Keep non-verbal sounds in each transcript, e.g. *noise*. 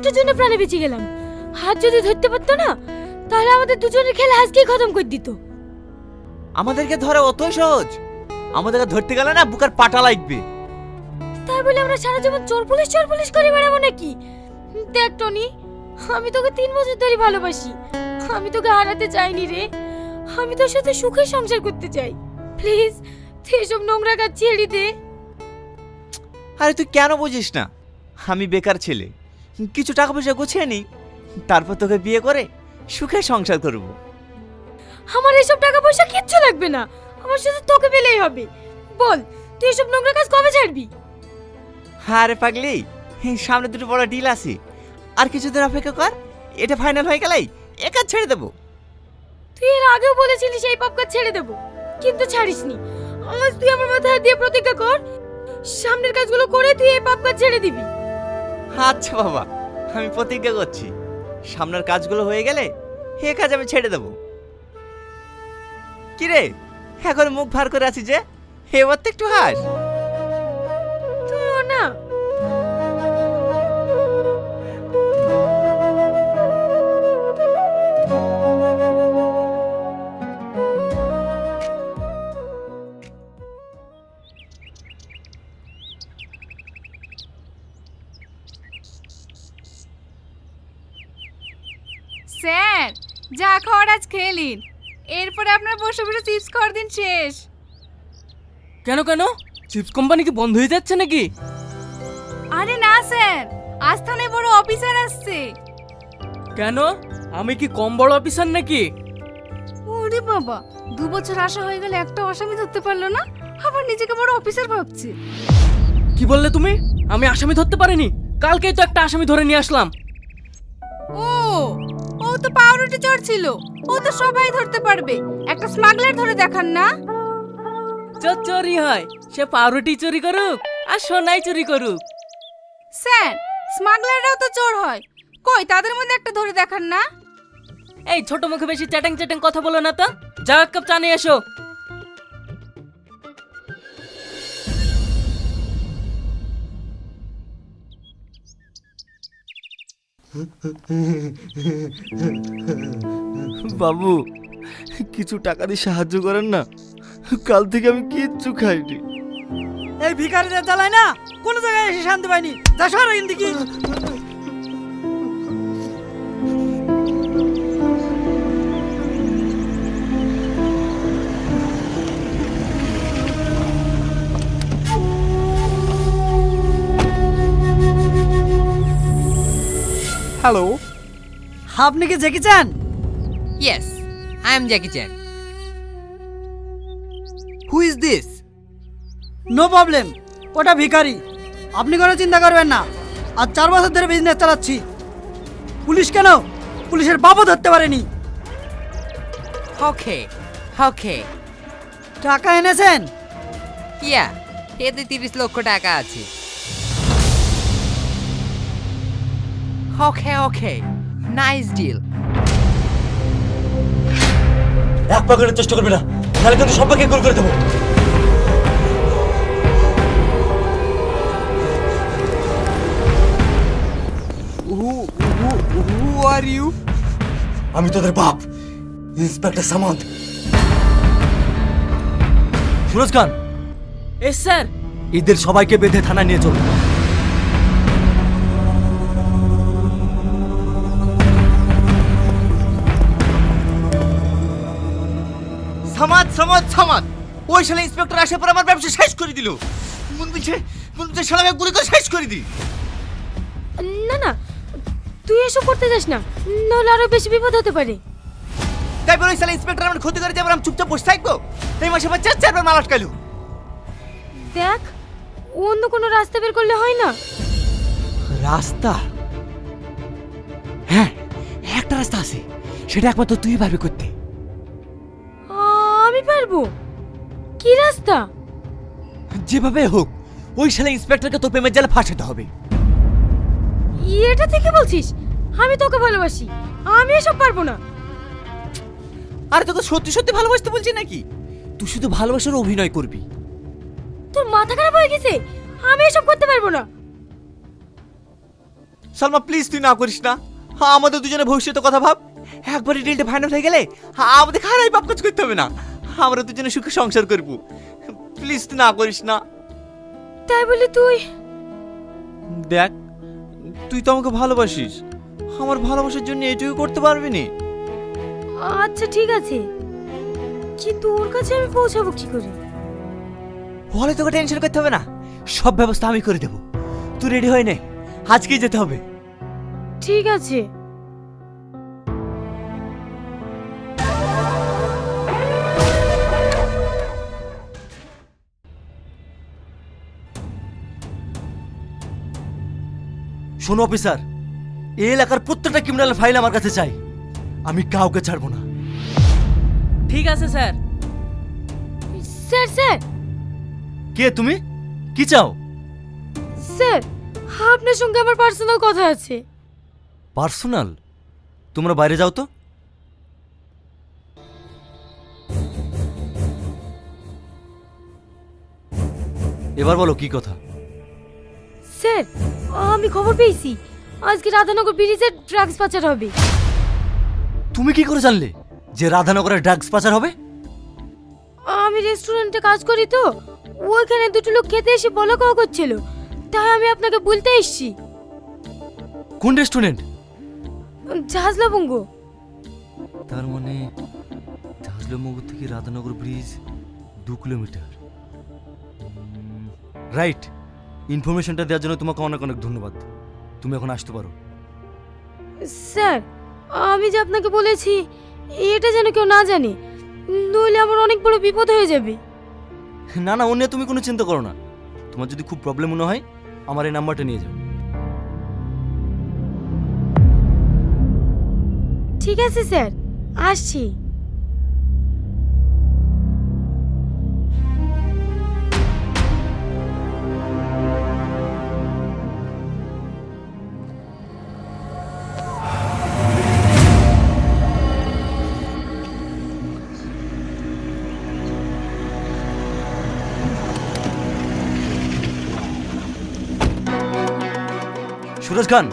আজ একটু জন্য প্রাণে বেঁচে গেলাম। হাত যদি ধরতে পারতো না তাহলে আমাদের দুজনের খেলা আজকেই খতম করে দিত। আমাদেরকে ধরা অতই সহজ। আমাদেরকে ধরতে গেলে না বুকার পাটা লাগবে। তাই বলে আমরা সারা জীবন চোর পুলিশ চোর পুলিশ করে বেড়াবো নাকি? দেখ টনি আমি তোকে তিন বছর ধরে ভালোবাসি। আমি তোকে হারাতে চাইনি রে। আমি তোর সাথে সুখে সংসার করতে চাই। প্লিজ তুই এসব নোংরা কাজ ছেড়ে দে। আরে তুই কেন বুঝিস না? আমি বেকার ছেলে। কিছু টাকা পয়সা গুছিয়ে নি তারপর তোকে বিয়ে করে সুখে সংসার করব। আমার এসব টাকা পয়সা কিচ্ছু লাগবে না। আমার শুধু তোকে পেলেই হবে। বল তুই এসব নোংরা কাজ কবে ছাড়বি? আরে পাগলি সামনে দুটো বড় ডিল আছে। আর কিছুদিন অপেক্ষা কর এটা ফাইনাল হয়ে গেলেই একা ছেড়ে দেবো। তুই এর আগেও বলেছিলিস এই পাপ কাজ ছেড়ে দেবো কিন্তু ছাড়িসনি। আজ তুই আমার মাথায় দিয়ে প্রতিজ্ঞা কর সামনের কাজগুলো করে তুই এই পাপ কাজ ছেড়ে দিবি। আচ্ছা বাবা, আমি প্রতিজ্ঞা করছি। সামনের কাজগুলো হয়ে গেলে হে কাজ আমি ছেড়ে দেবো। কিরে, এখন মুখ ভার করে আছি যে? এবার তো একটু হাস। স্যার যা খাওয়ার আজ খেয়ে নিন। এরপরে আপনার বসে বসে চিপস খাওয়ার দিন শেষ। কেন কেন? চিপস কোম্পানি কি বন্ধ হয়ে যাচ্ছে নাকি? আরে না স্যার আজ থানায় বড় অফিসার আসছে। কেন? আমি কি কম বড় অফিসার নাকি? ওরে বাবা দু বছর আসা হয়ে গেলে একটা আসামি ধরতে পারল না? আবার নিজেকে বড় অফিসার ভাবছে। কি বললে তুমি? আমি আসামি ধরতে পারিনি? কালকেই তো একটা আসামি ধরে নিয়ে আসলাম। ও তো পাউরুটি চোর ছিল। ও তো সবাই ধরতে পারবে। একটা স্মাগলার ধরে দেখান না। চোর চুরি হয়। সে পাউরুটি চুরি করুক আর সোনাই চুরি করুক। স্যার স্মাগলাররাও তো চোর হয়। কই তাদের মধ্যে একটা ধরে দেখান না। এই ছোট মুখে বেশি চ্যাটাং চ্যাটাং কথা বলো না তো। যা এক কাপ চা নিয়ে এসো। বাবু, কিছু টাকা দিয়ে সাহায্য করেন না। কাল থেকে আমি কিচ্ছু খাইনি। এই ভিখারিদের জ্বালায় না, কোনো জায়গায় এসে শান্তি পাইনি। যা সর হ্যালো আপনি কি Jackie Chan yes I am Jackie Chan who is this no problem ওটা ভিখারি। আপনি কোনো চিন্তা করবেন না। আর চার বছর ধরে বিজনেস চালাচ্ছি। পুলিশ কেন? পুলিশের বাবু ধরতে পারেনি। ওকে ওকে টাকা এনেছেন? ইয়া এতে তিরিশ লক্ষ টাকা আছে। ওকে ওকে নাইস ডিল এক পকেটের চেষ্টা করবি না নাহলে কিন্তু সবাইকে গোল করে দেবো। আর ইউ আমি তোদের বাপ inspector Samanta. Suraj Khan. Yes sir এদের সবাইকে বেঁধে থানা নিয়ে চল। সমাজ সমাজ ওই শালা ইন্সপেক্টর আসে পর আমার ব্যবসা শেষ করে দিল। মন বলছে মন বলছে শালাকে গুলি করে শেষ করে দি না না তুই এসব করতে যাস না নাহলে আরও বেশি বিপদ হতে পারে। তাই বলে ওই শালা ইন্সপেক্টর আমার ক্ষতি করে যাবার আমি চুপচাপ বসে থাকব? এই মাসে আমার চার চারবার মাল আটকাইলো। দেখ অন্য কোনো রাস্তা বের করলে হয় না। রাস্তা? হ্যাঁ একটা রাস্তা আছে সেটা একমাত্র তুই পারবি করতে। আমি পারব কি রাস্তা? যেভাবে হোক ওই শালা ইন্সপেক্টরকে তোর প্রেমের জালে ফাঁসাতে হবে। এটা থেকে বলছিস? আমি তোকে ভালোবাসি আমি এসব পারব না। আর তোকে সত্যি সত্যি ভালোবাসতে বলছি নাকি? তুই শুধু ভালোবাসার অভিনয় করবি। তোর মাথা খারাপ হয়ে গেছে আমি এসব করতে পারব না। সালমা প্লিজ তুই না করিস না। আমাদের দুজনে ভবিষ্যতের কথা ভাব। একবারই ডিলটা ফাইনাল হয়ে গেলে আমাদের খারাই বাপ কাজ করতে হবে না। আমরা দুজনে সুখে সংসার করব। প্লিজ তুই না করিস না। তাই বলে তুই? দেখ তুই তো আমাকে ভালোবাসিস। আমার ভালোবাসার জন্য এটুকু করতে পারবি না? আচ্ছা ঠিক আছে। কিন্তু ওর কাছে আমি পৌঁছাবো কি করে? হলে তোকে টেনশন করতে হবে না। সব ব্যবস্থা আমি করে দেবো। তুই রেডি হয়ে নে। আজকেই যেতে হবে। ঠিক আছে। শোনো অফিসার। এই এলাকার প্রত্যেকটা ক্রিমিনাল ফাইল আমার কাছে চাই। আমি কাউকে ছাড়বো না। ঠিক আছে স্যার। Sir sir. কে তুমি? কি চাও? স্যার আপনার সঙ্গে আমার পার্সোনাল কথা আছে। পার্সোনাল? তোমরা বাইরে যাও তো। এবার বলো কি কথা? স্যার আমি খবর পেয়েছি। আজকে রাধানগর ব্রিজের ড্রাগস পাচার হবে। তুমি কি করে জানলে যে রাধানগরের ড্রাগস পাচার হবে? আমি রেস্টুরেন্টে কাজ করি তো ওইখানে দুটো লোক খেতে এসে বলা কওয়া করছিল তাই আমি আপনাকে বলতে এসেছি। কোন রেস্টুরেন্ট জাহাজ লবঙ্গ। তার মানে জাহাজলমগর থেকে রাধানগর ব্রিজ দু কিলোমিটার। রাইট ইনফরমেশনটা দেওয়ার জন্য তোমাকে অনেক অনেক ধন্যবাদ। তুমি এখন আসতে পারো। স্যার আমি যে আপনাকে বলেছি এটা যেন কেউ না জানে নইলে আমার অনেক বড় বিপদ হয়ে যাবে। না না অন্য তুমি কোনো চিন্তা করো না। তোমার যদি খুব প্রবলেম মনে হয় আমার এই নাম্বারটা নিয়ে যাও। ঠিক আছে স্যার। আসছি। সুরজ খান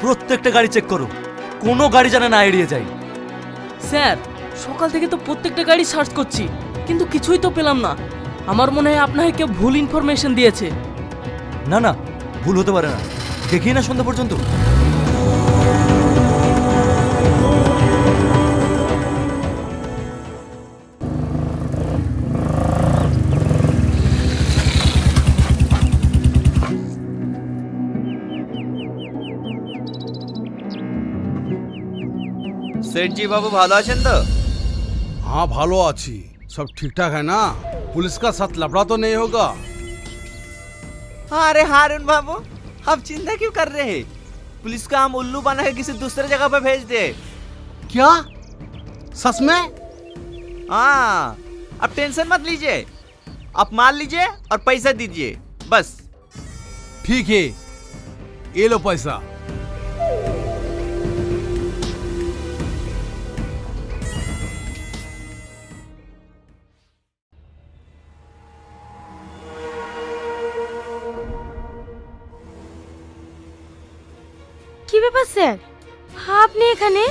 প্রত্যেকটা গাড়ি চেক করো। কোনো গাড়ি যেন না এড়িয়ে যায়। স্যার সকাল থেকে তো প্রত্যেকটা গাড়ি সার্চ করছি কিন্তু কিছুই তো পেলাম না। আমার মনে হয় আপনাকে কেউ ভুল ইনফরমেশন দিয়েছে। না না ভুল হতে পারে না। দেখি না সন্ধ্যা পর্যন্ত। सेठ बाबू ভালো আছেন তো हाँ भालो अच्छी सब ठीक ठाक है ना पुलिस का साथ लफड़ा तो नहीं होगा अरे हारून बाबू आप चिंता क्यों कर रहे हैं पुलिस का हम उल्लू बना के किसी दूसरे जगह पे भेज दे क्या सच में हाँ अब टेंशन मत लीजिए आप माल लीजिए और पैसा दीजिए बस ठीक है ये लो पैसा স্যার আপনি এখানে?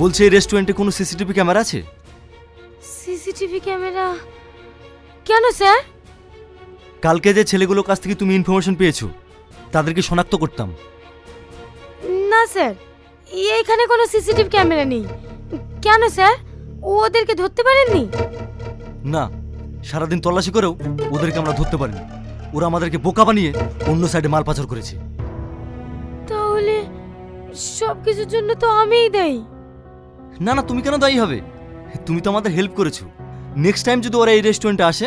বলছে এই রেস্টুরেন্টে কোনো সিসিটিভি ক্যামেরা আছে? সিসিটিভি ক্যামেরা কেন স্যার? কালকে যে ছেলেগুলোর কাছ থেকে তুমি ইনফরমেশন পেয়েছ তাদেরকে শনাক্ত করতাম। না স্যার এইখানে কোনো সিসিটিভি ক্যামেরা নেই। কেন স্যার? ওদেরকে ধরতে পারেননি? না সারাদিন তল্লাশি করেও ওদেরকে আমরা ধরতে পারিনি। ওরা আমাদেরকে বোকা বানিয়ে অন্য সাইডে মাল পাচার করেছে। সব কিছুর জন্য তো আমিই দেই। না না তুমি কেন দায়ী হবে? তুমি তো আমাদের হেল্প করেছ। নেক্সট টাইম যদি ওরা এই রেস্টুরেন্টে আসে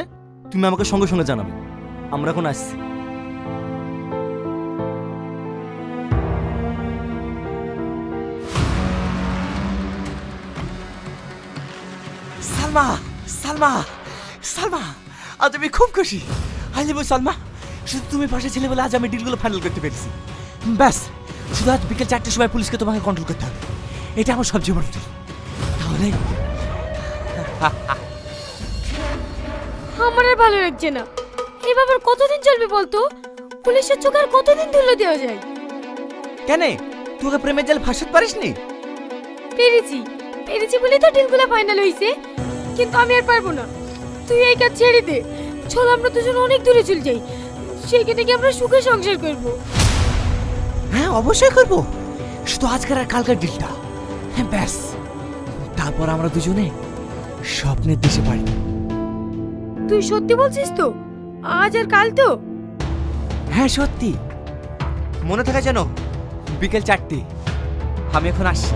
তুমি আমাকে সঙ্গে সঙ্গে জানাবে। আমরা এখন আসছি। সালমা সালমা সালমা আজ আমি খুব খুশি। I live Salma. শুধু তুমি পাশে ছিলে বলে আজ আমি ডিলগুলো ফাইনাল করতে পেরেছি। ব্যাস। শুধু আজ বিকেল চারটের সময় পুলিশকে তোমাকে কন্ট্রোল করতে হবে। এটা আমার সবচেয়ে বড় deal। তাহলে আমার আর ভালো লাগছে না। এই ব্যাপার কতদিন চলবে বলতো? পুলিশের চোখ আর কতদিন ধুলো দেওয়া যায়? কেন তোকে প্রেমের জাল ফাঁসাতে পারিসনি? পেরেছি। পেরেছি বলে তো ডিলগুলো ফাইনাল হইছে। কিন্তু আমি আর পারব না। তুই এই কাজ ছেড়ে দে। চল আমরা দুজন অনেক দূরে চলে যাই। সেখানে গিয়ে আমরা সুখে সংসার করব। হ্যাঁ অবশ্যই করব। শুধু আজকের আর কালকার ডিলটা হ্যাঁ ব্যাস। তারপর আমরা দুজনে স্বপ্নের দেশে পারি। তুই সত্যি বলছিস তো? আজ আর কাল তো? হ্যাঁ সত্যি। মনে থাকে যেন বিকেল চারটে। আমি এখন আসছি।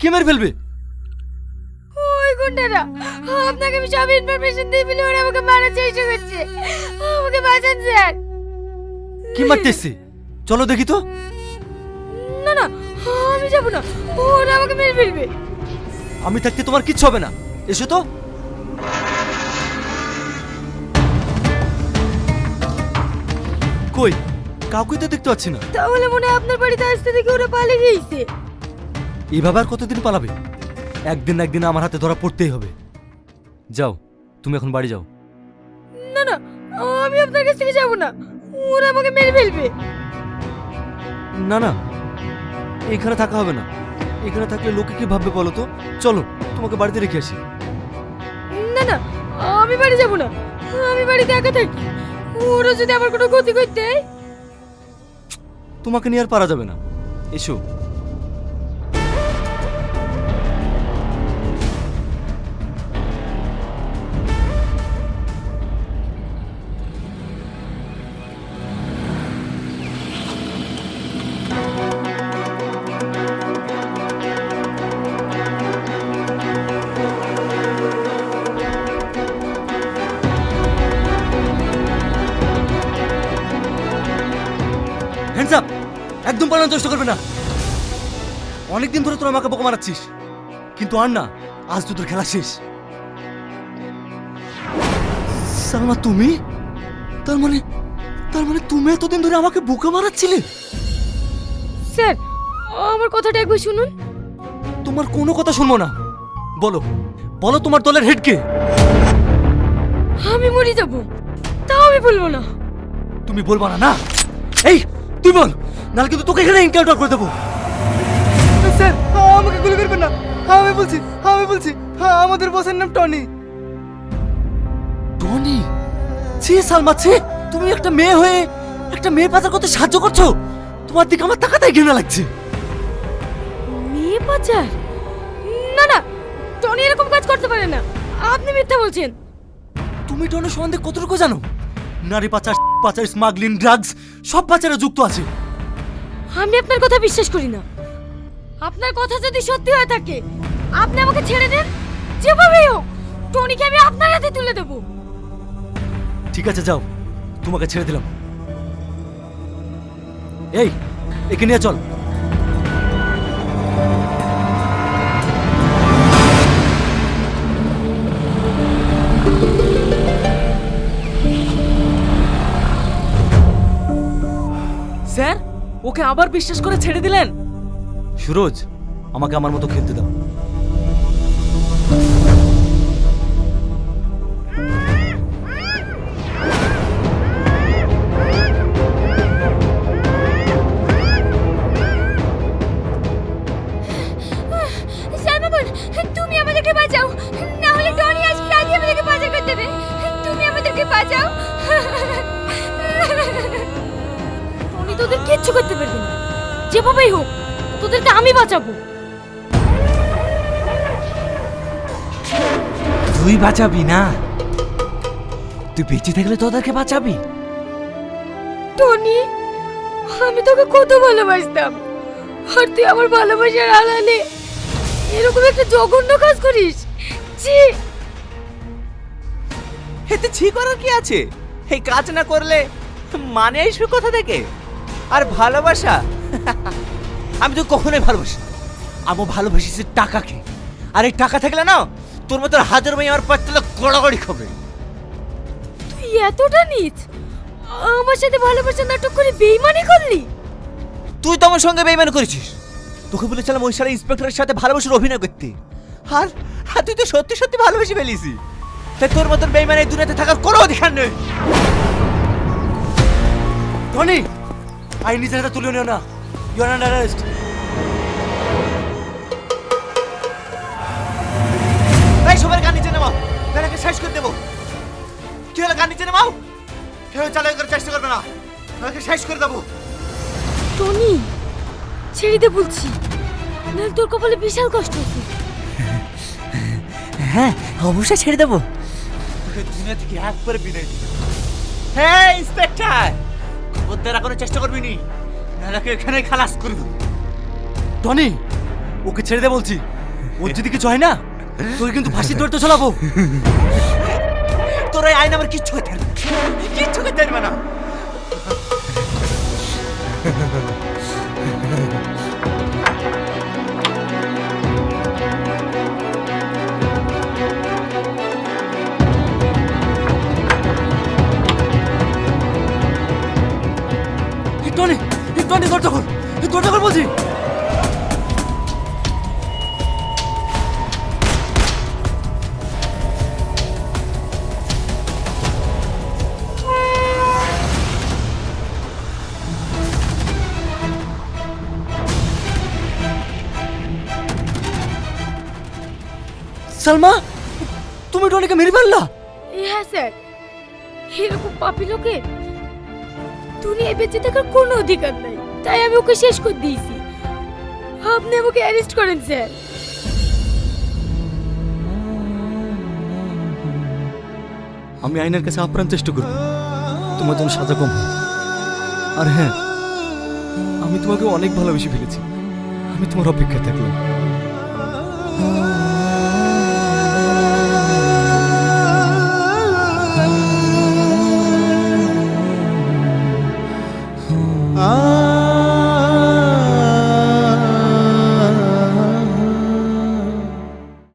কে মেরে ফেলবে? ওই গুন্ডারা আপনাকে আমি সব ইনফরমেশন দিয়ে দিলে ওরা আমাকে মারার চেষ্টা করছে। আমাকে বাঁচান স্যার। কি মারতে এসছে চলো দেখি তো। না না আমি যাব না। ওরা আমাকে মেরে ফেলবে। আমি থাকতে তোমার কিচ্ছু হবে না। এসো তো। কই? কাউকে তো দেখতে পাচ্ছি না। তাহলে মনে হয় আপনার বাড়িতে আসতে দেখে ওরা পালিয়ে গিয়েছে। এইভাবে আর কতদিন পালাবে? একদিন না একদিন আমার হাতে ধরা পড়তেই হবে। যাও তুমি এখন বাড়ি যাও। না না আমি আপনার কাছ থেকে যাব না। ওরা আমাকে মেরে ফেলবে। না না এখানে থাকা হবে না। এখানে থাকলে লোকে কি ভাববে বলো তো? চলো তোমাকে বাড়িতে রেখে আসি। না না আমি বাড়ি যাব না। আমি বাড়িতে একা থাকি। ওরা যদি আমার কোনো ক্ষতি করতে তোমাকে নিয়ে আর পারা যাবে না। এসো। হ্যান্ডস আপ একদম পালানোর চেষ্টা করবে না। অনেকদিন ধরে তোরা আমাকে বোকা মারাচ্ছিস। কিন্তু আর না আজ তোদের খেলা শেষ। সালমা তুমি? তার মানে তার মানে তুমি এতদিন ধরে আমাকে বোকা মারাচ্ছিলে? স্যার আমার কথাটা একবার শুনুন। তোমার কোনো কথা শুনব না। বলো বলো তোমার দলের হেড কে? আমি মরে যাব। তাও আমি বলব না। তুমি বলবা না না? এই! বল নাহলে কিন্তু তোকে এখানে এনকাউন্টার করে দেবো। স্যার আমাকে গুলি করবেন না। আমি বলছি আমি বলছি আমাদের বসের নাম টনি। টনি? ছি সালমা ছি তুমি একটা মেয়ে হয়ে একটা মেয়ে পাচার করতে সাহায্য করছ? তোমার দিকে আমার তাকাতাই ঘৃণা লাগছে। মেয়ে পাচার? না না টনি এরকম কাজ করতে পারে না। আপনি মিথ্যা বলছেন। তুমি টনের সম্বন্ধে কতটুকু জানো? নারী পাচার পাচার স্মাগলিং ড্রাগস সব পাচারে যুক্ত আছে। আমি আপনার কথা বিশ্বাস করি না। আপনার কথা যদি সত্যি হয়ে থাকে আপনি আমাকে ছেড়ে দেন? যেভাবেই হোক টনিকে আমি আপনার হাতে তুলে দেবো। ঠিক আছে যাও। তোমাকে ছেড়ে দিলাম। এই একে নিয়ে চল। আবার বিশ্বাস করে ছেড়ে দিলেন? সুরজ আমাকে আমার মতো খেলতে দাও। বাঁচাবি না। তুই বেঁচে থাকলে তোদেরকে বাঁচাবি। টনি আমি তোকে কত ভালোবাসতাম। আর তুই আমার ভালোবাসার আড়ালে এরকম একটা জঘন্য কাজ করিস। ছি। এতে ছি করার কি আছে? এই কাজ না করলে মানে আসবে কোথা থেকে? আর ভালোবাসা? আমি তো কখনোই ভালোবাসি আমি ভালোবাসি টাকাকে। আর এই টাকা থাকলে না তোর মতো হাজার মেয়ে আমার পাঁচতলা গড়াগড়ি খাবে। তুই এতটা নিচ? আমার সাথে ভালোবাসা নাটক করে বেইমানি করলি? তুই তো আমার সঙ্গে বেইমান করেছিস। তোকে বলেছিলাম ওই সারা ইন্সপেক্টরের সাথে ভালোবাসার অভিনয় করতে। আর আর তুই তো সত্যি সত্যি ভালোবেসে ফেলিসি তাই তোর মতন বেইমান দুনিয়াতে থাকার কোনো অধিকার নেই। টনি আই নিজের হাতে তুলে নিও না। ইউ আর আন্ডার সবার গান নিচে নামাও। তাদেরকে শেষ করে দেবো। কি হলো গান নিচে নামাও? কেউ চালাই করার চেষ্টা করবে না। তাদেরকে শেষ করে দেবো। টনি ছেড়ে দে বলছি। নাহলে তোর কপালে বিশাল কষ্ট আছে *laughs* হ্যাঁ অবশ্যই ছেড়ে দেবো। তোকে দুনিয়া থেকে একবারে বিদায় দিই। হ্যাঁ ইন্সপেক্টর! খবরদার রাখানোর চেষ্টা করবি নি? নাহলে ওকে এখানে খালাস করে দেবো। টনি ওকে ছেড়ে দে বলছি। ওর যদি কিছু হয় না তোকে কিন্তু ফাঁসির দৌড় তো চালাবো। তোর আইন আমার কিচ্ছু করতে কিচ্ছু করতে পারবে না। টনি টনি দরজা খোল। দরজা খোল বলছি। সালমা তুমি টনিকে মেরে ফেললা? হ্যাঁ স্যার এরকম পাপি লোকের দুনিয়ায় বেঁচে থাকার কোনো অধিকার নাই। তাই আমি ওকে শেষ করে দিয়েছি। আপনি আমাকে অ্যারেস্ট করেন স্যার। আমি আইনের কাছে আপ্রাণ চেষ্টা করব। তোমার জন্য সাজা কম আর হ্যাঁ আমি তোমাকে অনেক ভালোবেসে ফেলেছি। আমি তোমার অপেক্ষায় থাকলাম।